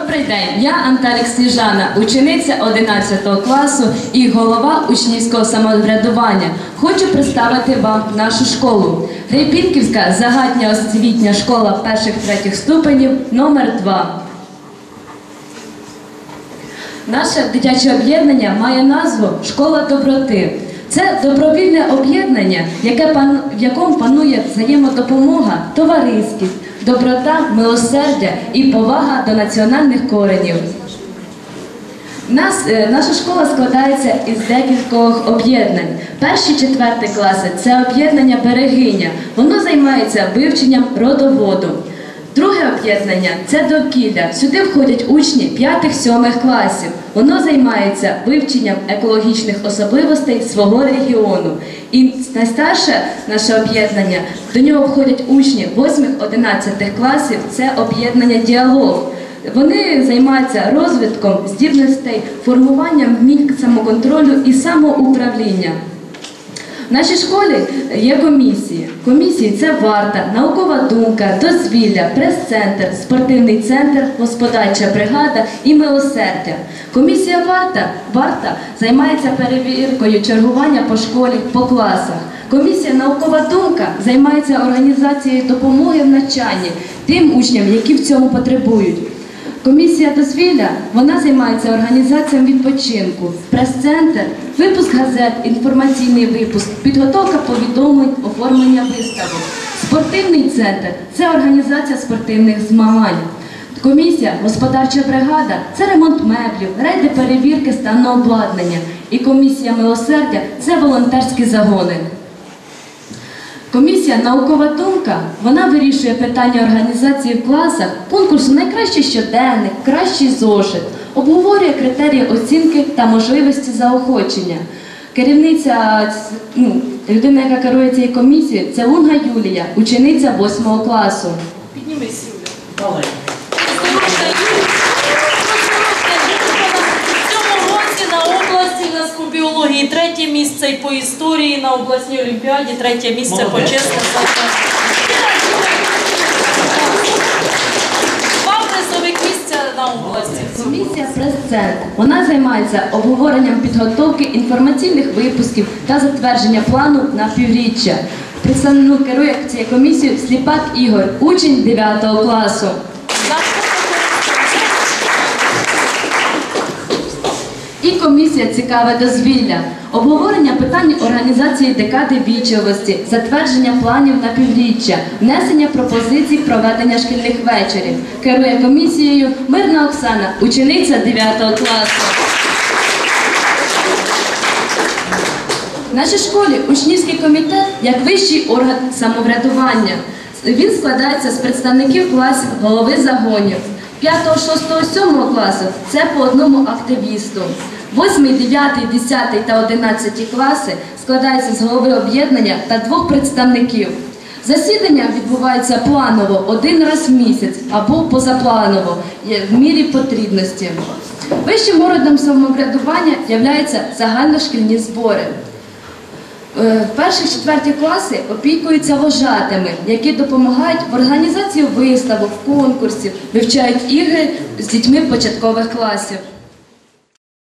Добрий день, я Анталік Сніжана, учениця 11 класу і голова учнівського самоврядування. Хочу представити вам нашу школу. Грейпінківська загальна освітня школа перших-третіх ступенів номер 2 Наше дитяче об'єднання має назву Школа доброти. Це добровільне об'єднання, в якому панує взаємодопомога, товариськість, доброта, милосердя і повага до національних коренів. Нас, е, наша школа складається із декількох об'єднань. Перші четверті класи це об'єднання берегиня. Воно займається вивченням родоводу. Друге об'єднання це довкілля. Сюди входять учні 5-7 класів. Воно займається вивченням екологічних особливостей свого регіону. І найстарше наше об'єднання до нього входять учні 8-11 класів. Це об'єднання діалог. Вони займаються розвитком здібностей, формуванням вмінь самоконтролю і самоуправління. В нашій школі є комісії. Комісії це варта, наукова думка, дозвілля, прес-центр, спортивний центр, господарча бригада і милосердя. Комісія варта, варта займається перевіркою чергування по школі, по класах. Комісія наукова думка займається організацією допомоги в навчанні тим учням, які в цьому потребують. Комісія дозвілля вона займається організацією відпочинку, прес-центр, випуск газет, інформаційний випуск, підготовка повідомлень, оформлення виставок. Спортивний центр це організація спортивних змагань. Комісія, господарча бригада це ремонт меблів, рейди перевірки стану обладнання. І комісія милосердя це волонтерські загони. Комісія Наукова думка вона вирішує питання організації в класах, конкурсу найкращий щоденник, кращий зошит, обговорює критерії оцінки та можливості заохочення. Керівниця, ну, людина, яка керує цією комісією, це Лунга Юлія, учениця 8 класу. Піднімись, Юля. Маленький. Осторожна, Юля. В цьому році на області у нас по біології третє місце і по історії на обласній олімпіаді третє місце Молодець. почесне. Два призових місця на області. Комісія прес-центр. Вона займається обговоренням підготовки інформаційних випусків та затвердження плану на півріччя. Представник керує цією комісією Сліпак Ігор, учень 9 класу. І комісія цікаве дозвілля, обговорення питань організації декади вічливості, затвердження планів на півріччя, внесення пропозицій проведення шкільних вечорів. Керує комісією Мирна Оксана, учениця 9 класу. В нашій школі учнівський комітет як вищий орган самоврядування. Він складається з представників класів голови загонів. 5, 6, 7 класу це по одному активісту. 8, 9, 10 та 11 класи складаються з голови об'єднання та двох представників. Засідання відбуваються планово один раз в місяць або позапланово в мірі потрібності. Вищим органом самоврядування являються загальношкільні збори. Е, Перші четверті класи опікуються вожатими, які допомагають в організації виставок, конкурсів, вивчають ігри з дітьми початкових класів.